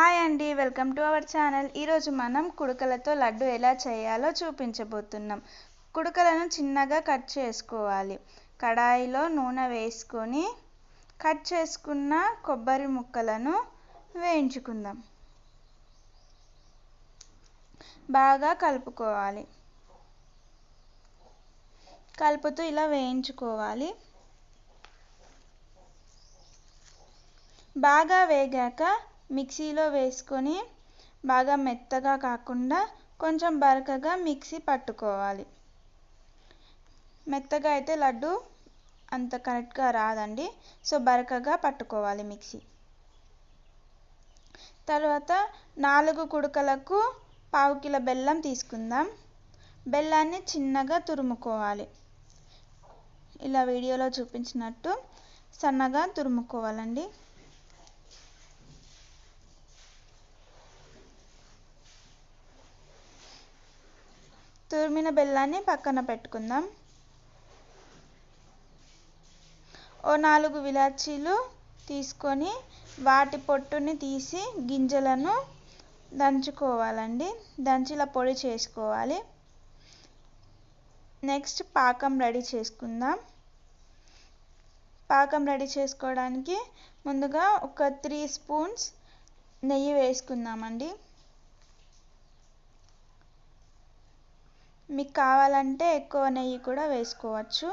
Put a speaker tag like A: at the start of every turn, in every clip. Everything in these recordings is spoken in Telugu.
A: హాయ్ అండి వెల్కమ్ టు అవర్ ఛానల్. ఈరోజు మనం కుడకలతో లడ్డు ఎలా చేయాలో చూపించబోతున్నాం. కుడకలను చిన్నగా కట్ చేసుకోవాలి. కడాయిలో నూనె వేసుకొని కట్ చేసుకున్న కొబ్బరి ముక్కలను వేయించుకుందాం. బాగా కలుపుకోవాలి. కలుపుతూ ఇలా వేయించుకోవాలి. బాగా వేగాక మిక్సీలో వేసుకొని బాగా మెత్తగా కాకుండా కొంచెం బరకగా మిక్సీ పట్టుకోవాలి. మెత్తగా అయితే లడ్డు అంత కరెక్ట్గా రాదండి. సో బరకగా పట్టుకోవాలి మిక్సీ. తర్వాత నాలుగు కుడకలకు పావు కిలో బెల్లం తీసుకుందాం. బెల్లాన్ని చిన్నగా తురుముకోవాలి. ఇలా వీడియోలో చూపించినట్టు సన్నగా తురుముకోవాలండి. తురిమిన బెల్లాన్ని పక్కన పెట్టుకుందాం. ఓ నాలుగు విలాచీలు తీసుకొని వాటి పొట్టుని తీసి గింజలను దంచుకోవాలండి. దంచిలా పొడి చేసుకోవాలి. నెక్స్ట్ పాకం రెడీ చేసుకుందాం. పాకం రెడీ చేసుకోవడానికి ముందుగా ఒక త్రీ స్పూన్స్ నెయ్యి వేసుకుందామండి. మీకు కావాలంటే ఎక్కువ నెయ్యి కూడా వేసుకోవచ్చు.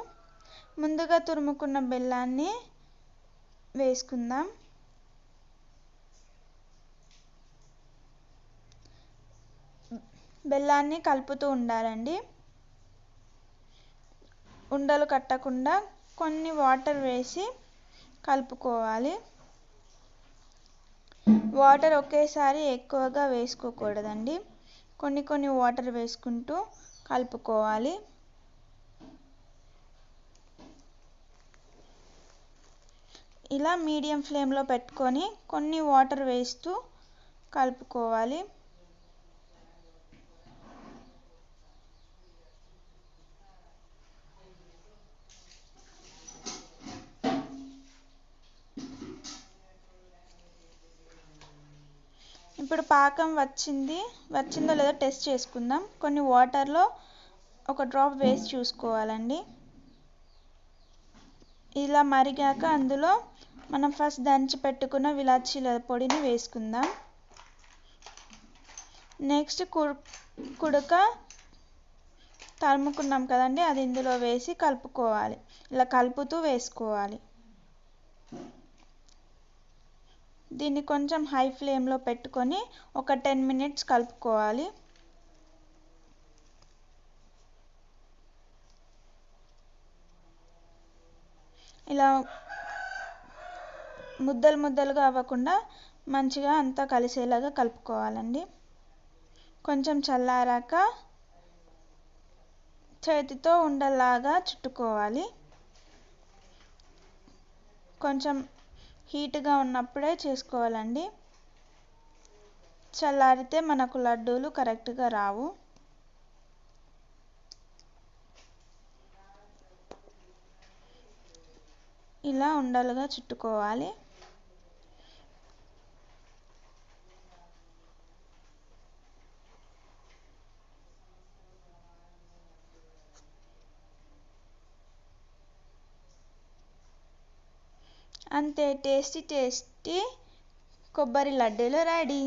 A: ముందుగా తురుముకున్న బెల్లాన్ని వేసుకుందాం. బెల్లాన్ని కలుపుతూ ఉండాలండి. ఉండలు కట్టకుండా కొన్ని వాటర్ వేసి కలుపుకోవాలి. వాటర్ ఒకేసారి ఎక్కువగా వేసుకోకూడదండి. కొన్ని కొన్ని వాటర్ వేసుకుంటూ కలుపుకోవాలి. ఇలా మీడియం ఫ్లేమ్లో పెట్టుకొని కొన్ని వాటర్ వేస్తూ కలుపుకోవాలి. ఇప్పుడు పాకం వచ్చింది. వచ్చిందో లేదో టెస్ట్ చేసుకుందాం. కొన్ని వాటర్లో ఒక డ్రాప్ వేసి చూసుకోవాలండి. ఇలా మరిగాక అందులో మనం ఫస్ట్ దంచి పెట్టుకున్న విలాచీల పొడిని వేసుకుందాం. నెక్స్ట్ కుడక తరుముకున్నాం కదండి అది ఇందులో వేసి కలుపుకోవాలి. ఇలా కలుపుతూ వేసుకోవాలి. దీన్ని కొంచెం హై ఫ్లేమ్లో పెట్టుకొని ఒక టెన్ మినిట్స్ కలుపుకోవాలి. ఇలా ముద్దలు ముద్దలుగా అవ్వకుండా మంచిగా అంతా కలిసేలాగా కలుపుకోవాలండి. కొంచెం చల్లారాక చేతితో ఉండలాగా చుట్టుకోవాలి. కొంచెం హీట్గా ఉన్నప్పుడే చేసుకోవాలండి. చల్లారితే మనకు లడ్డూలు కరెక్ట్గా రావు. ఇలా ఉండలుగా చుట్టుకోవాలి. అంతే టేస్టీ టేస్టీ కొబ్బరి లడ్డూలు రెడీ.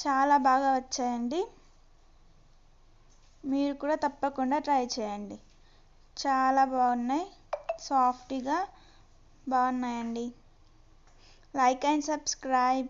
A: చాలా బాగా వచ్చాయండి. మీరు కూడా తప్పకుండా ట్రై చేయండి. చాలా బాగున్నాయి. సాఫ్ట్గా బాగున్నాయండి. Like and subscribe.